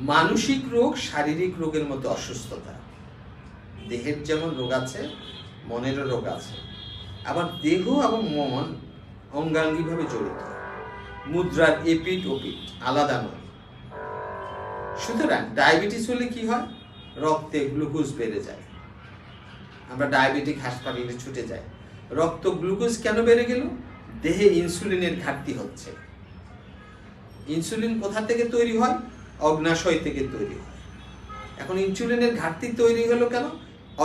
মানসিক রোগ শারীরিক রোগের মতো অসুস্থতা। দেহের যেমন রোগ আছে, মনেরও রোগ আছে। আবার দেহ এবং মন অঙ্গাঙ্গিভাবে জড়িত। মুদ্রার এপিট ওপিট আলাদা নয়। সুতরাং ডায়াবেটিস হলে কি হয়? রক্তে গ্লুকোজ বেড়ে যায়। আমরা ডায়াবেটিক হাসপাতালে ছুটে যাই। রক্ত গ্লুকোজ কেন বেড়ে গেল? দেহে ইনসুলিনের ঘাটতি হচ্ছে। ইনসুলিন কোথা থেকে তৈরি হয়? অগ্নাশয় থেকে তৈরি হয়। এখন ইনসুলিনের ঘাটতি তৈরি হলো কেন?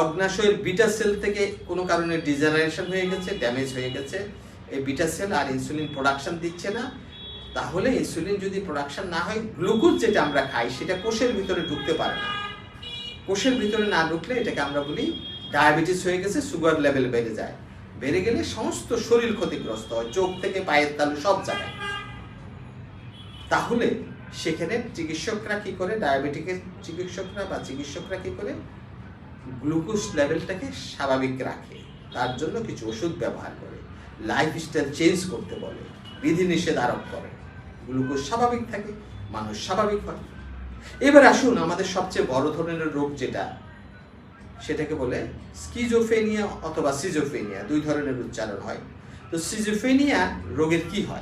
অগ্নাশয়ের বিটা সেল থেকে কোনো কারণে ডিজেনারেশন হয়ে গেছে, ড্যামেজ হয়ে গেছে। এই বিটা সেল আর ইনসুলিন প্রোডাকশন দিচ্ছে না। তাহলে ইনসুলিন যদি প্রোডাকশন না হয়, গ্লুকোজ যেটা আমরা খাই, সেটা কোষের ভিতরে ঢুকতে পারে না। কোষের ভিতরে না ঢুকলে এটাকে আমরা বলি ডায়াবেটিস হয়ে গেছে, সুগার লেভেল বেড়ে যায়। বেড়ে গেলে সমস্ত শরীর ক্ষতিগ্রস্ত হয়, চোখ থেকে পায়ের তালু সব জায়গায় তাহলে সেখানে চিকিৎসকরা কি করে? ডায়াবেটিকের চিকিৎসকরা বা চিকিৎসকরা কি করে? গ্লুকোজ লেভেলটাকে স্বাভাবিক রাখে। তার জন্য কিছু ওষুধ ব্যবহার করে। লাইফস্টাইল চেঞ্জ করতে বলে। বিধিনিষেধ আরোপ করে। গ্লুকোজ স্বাভাবিক থাকে, মানুষ স্বাভাবিক হয়। এবার আসুন আমাদের সবচেয়ে বড় ধরনের রোগ যেটা, সেটাকে বলে স্কিজোফেনিয়া অথবা সিজোফেনিয়া দুই ধরনের উচ্চারণ হয়। তো সিজোফেনিয়া রোগের কি হয়?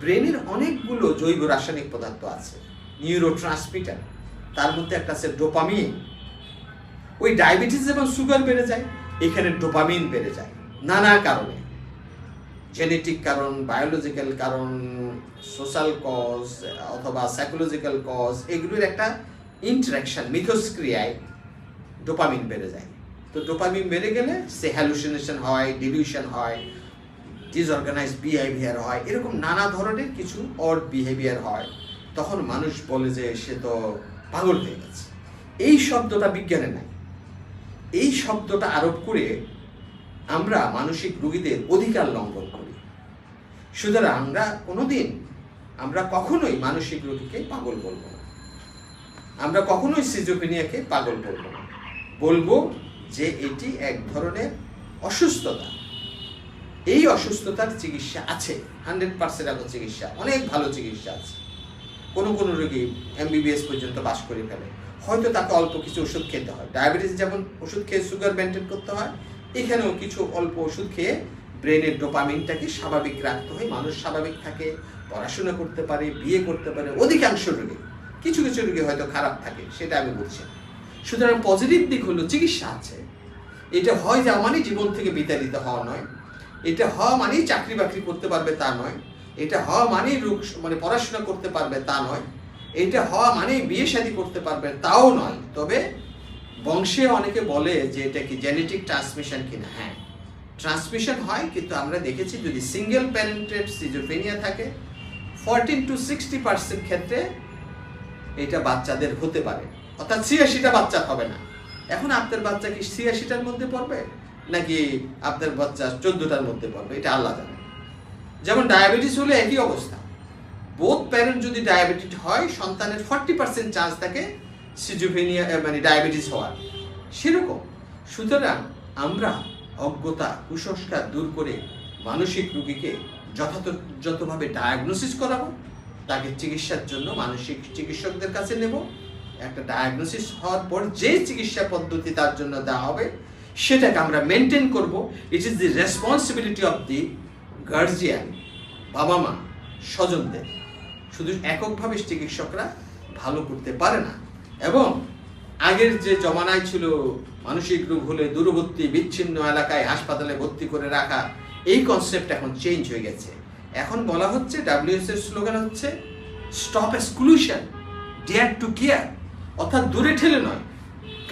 ব্রেনের অনেকগুলো জৈব রাসায়নিক পদার্থ আছে নিউরো ট্রান্সমিটার তার মধ্যে একটা আছে ডোপামিন। ওই ডায়াবেটিস এবং সুগার বেড়ে যায়, এখানে ডোপামিন বেড়ে যায়, নানা কারণে। জেনেটিক কারণ, বায়োলজিক্যাল কারণ, সোশ্যাল কজ, অথবা সাইকোলজিক্যাল কজ, এগুলোর একটা ইন্টারাকশন, মিথস্ক্রিয়ায় ডোপামিন বেড়ে যায়। তো ডোপামিন বেড়ে গেলে সে হ্যালুসিনেশন হয় ডিলিউশন হয় ডিসঅর্গানাইজ বিহেভিয়ার হয়। এরকম নানা ধরনের কিছু অড বিহেভিয়ার হয়। তখন মানুষ বলে যে, সে তো পাগল হয়ে গেছে। এই শব্দটা বিজ্ঞানে নাই। এই শব্দটা আরোপ করে আমরা মানসিক রুগীদের অধিকার লঙ্ঘন করি। সুতরাং আমরা কোনোদিন আমরা কখনোই মানসিক রোগীকে পাগল বলব না। আমরা কখনোই সিজোপিনিয়াকে পাগল বলব না। বলব যে, এটি এক ধরনের অসুস্থতা। এই অসুস্থতার চিকিৎসা আছে, হান্ড্রেড পার্সেন্ট এখন চিকিৎসা, অনেক ভালো চিকিৎসা আছে। কোনো কোনো রোগী এমবিবিএস পর্যন্ত বাস করে ফেলে। হয়তো তাকে অল্প কিছু ওষুধ খেতে হয়। ডায়াবেটিস যেমন ওষুধ খেয়ে সুগার মেনটেন করতে হয়, এখানেও কিছু অল্প ওষুধ খেয়ে ব্রেনের ডোপামিনটাকে স্বাভাবিক রাখতে হয়, মানুষ স্বাভাবিক থাকে, পড়াশোনা করতে পারে, বিয়ে করতে পারে, অধিকাংশ রোগী, কিছু কিছু রোগী হয়তো খারাপ থাকে, সেটা আমি বলছি সুতরাং পজিটিভ দিক হলো চিকিৎসা আছে। এটা হয় যা মানে জীবন থেকে বিতাড়িত হওয়া নয় এটা হওয়া মানেই চাকরি বাকরি করতে পারবে তা নয়। এটা হওয়া মানেই মানে পড়াশোনা করতে পারবে তা নয়। এটা হওয়া মানেই বিয়ে শাদী করতে পারবে তাও নয়। তবে বংশে অনেকে বলে যে এটা কি জেনেটিক ট্রান্সমিশন কিনা? হ্যাঁ ট্রান্সমিশন হয়, কিন্তু আমরা দেখেছি যদি সিঙ্গেল প্যারেন্টেড সিজোফেনিয়া থাকে ফোরটিন টু সিক্সটি পার্সেন্ট ক্ষেত্রে এটা বাচ্চাদের হতে পারে। অর্থাৎ ছিয়াশিটা বাচ্চা হবে না। এখন আপনার বাচ্চা কি ছিয়াশিটার মধ্যে পড়বে? নাকি আপনার বাচ্চা চোদ্দটার মধ্যে পড়বে? এটা আল্লাহ জানে। যেমন ডায়াবেটিস হলে একই অবস্থা। বোধ প্যারেন্ট যদি ডায়াবেটিস হয়, সন্তানের ফর্টি পার্সেন্ট চান্স থাকে সিজোফেনিয়া মানে ডায়াবেটিস হওয়ার। সেরকম। সুতরাং আমরা অজ্ঞতা, কুসংস্কার দূর করে মানসিক রোগীকে যথাযথভাবে ডায়াগনোসিস করাবো, তাকে চিকিৎসার জন্য মানসিক চিকিৎসকদের কাছে নেব। একটা ডায়াগনোসিস হওয়ার পর যে চিকিৎসা পদ্ধতি তার জন্য দেওয়া হবে সেটাকে আমরা মেনটেন করব। It is the responsibility of the guardian বাবা মা, স্বজনদের। শুধু এককভাবে চিকিৎসকরা ভালো করতে পারে না। এবং আগের যে জমানায় ছিল মানসিক রোগ হলে দূরবর্তী, বিচ্ছিন্ন এলাকায় হাসপাতালে ভর্তি করে রাখা, এই কনসেপ্ট এখন চেঞ্জ হয়ে গেছে। এখন বলা হচ্ছে ডাব্লিউএস এর স্লোগান হচ্ছে stop exclusion dare to care অর্থাৎ দূরে ঠেলে নয়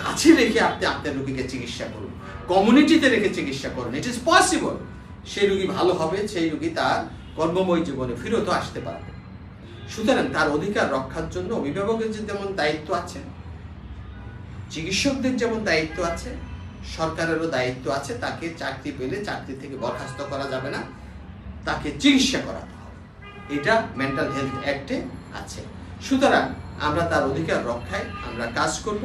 কাছে রেখে আপনি আপনার রোগীকে চিকিৎসা করুন। কমিউনিটিতে রেখে চিকিৎসা করুন। ইট ইজ পসিবল সেই রোগী ভালো হবে, সেই রোগী তার কর্মময় জীবনে ফিরতও আসতে পারবে। সুতরাং তার অধিকার রক্ষার জন্য অভিভাবকের যে যেমন দায়িত্ব আছে, চিকিৎসকদের যেমন দায়িত্ব আছে, সরকারেরও দায়িত্ব আছে, তাকে চাকরি পেলে চাকরি থেকে বরখাস্ত করা যাবে না, তাকে চিকিৎসা করাতে হবে। এটা মেন্টাল হেলথ অ্যাক্টে আছে। সুতরাং আমরা তার অধিকার রক্ষায় আমরা কাজ করব।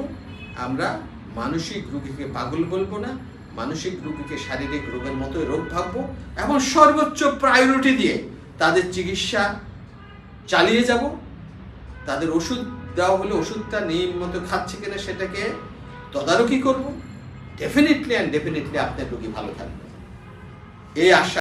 আমরা মানসিক রোগীকে পাগল বলব না, মানসিক রোগীকে শারীরিক রোগের মতো রোগ ভাববো এবং সর্বোচ্চ প্রায়োরিটি দিয়ে তাদের চিকিৎসা চালিয়ে যাব। তাদের ওষুধ দেওয়া হলে ওষুধটা নিয়ম মতো খাচ্ছে কিনা সেটাকে তদারকি করব। ডেফিনেটলি অ্যান্ড ডেফিনেটলি আপনার রোগী ভালো থাকবে। এই আশা